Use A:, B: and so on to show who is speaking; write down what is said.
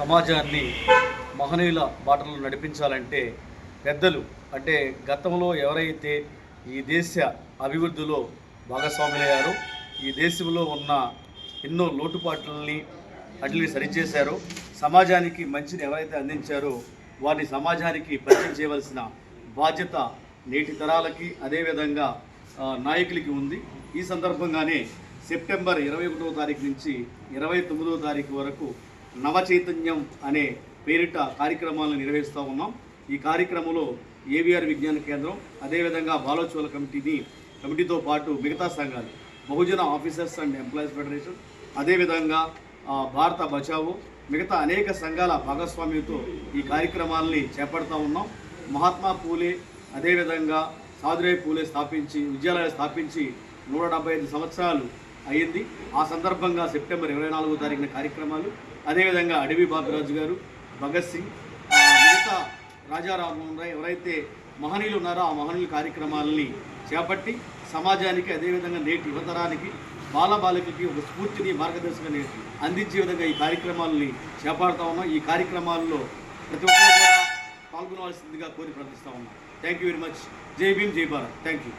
A: సమాజాన్ని మహనీయుల బాటలో నడిపించాలంటే పెద్దలు అంటే గతంలో ఎవరైతే ఈ దేశ అభివృద్ధిలో భాగస్వాములయ్యారో ఈ దేశంలో ఉన్న ఎన్నో లోటుపాట్లని అట్లని సరిచేశారో సమాజానికి మంచిని ఎవరైతే అందించారో వారిని సమాజానికి పరిచయం చేయవలసిన బాధ్యత నేటి తరాలకి అదేవిధంగా నాయకులకి ఉంది. ఈ సందర్భంగానే సెప్టెంబర్ ఇరవై ఒకటవ తారీఖు నుంచి ఇరవై తొమ్మిదవ తారీఖు వరకు నవ చైతన్యం అనే పేరిట కార్యక్రమాలను నిర్వహిస్తూ ఉన్నాం. ఈ కార్యక్రమంలో ఏవిఆర్ విజ్ఞాన కేంద్రం అదేవిధంగా బాలోత్సవాల కమిటీని కమిటీతో పాటు మిగతా సంఘాలు Bahujan officers and employees federation అదేవిధంగా భారత బచావో మిగతా అనేక సంఘాల భాగస్వామ్యంతో ఈ కార్యక్రమాలని చేపడతా ఉన్నాం. మహాత్మా పూలే అదేవిధంగా సాదురాయ్ పూలే స్థాపించి విద్యాలయాలు స్థాపించి నూట డెబ్బై ఐదు సంవత్సరాలు అయ్యింది. ఆ సందర్భంగా సెప్టెంబర్ ఇరవై నాలుగో తారీఖున కార్యక్రమాలు. అదేవిధంగా అడవి బాపిరాజు గారు భగత్ సింగ్ మిగతా రాజా రామ్మోహన్ రాయ్ ఎవరైతే మహనీయులు ఉన్నారో ఆ మహనీయుల కార్యక్రమాలని చేపట్టి సమాజానికి అదేవిధంగా నేటి యువతరానికి బాలబాలికకి ఒక స్ఫూర్తిని మార్గదర్శకాన్ని అందించే విధంగా ఈ కార్యక్రమాలని చేపడతా ఉన్నాం. ఈ కార్యక్రమాల్లో ప్రతి ఒక్కరు కూడా పాల్గొనవలసిందిగా కోరి ప్రార్థిస్తా ఉన్నాం. థ్యాంక్ యూ వెరీ మచ్ జై భీమ్ జై భారత్ థ్యాంక్ యూ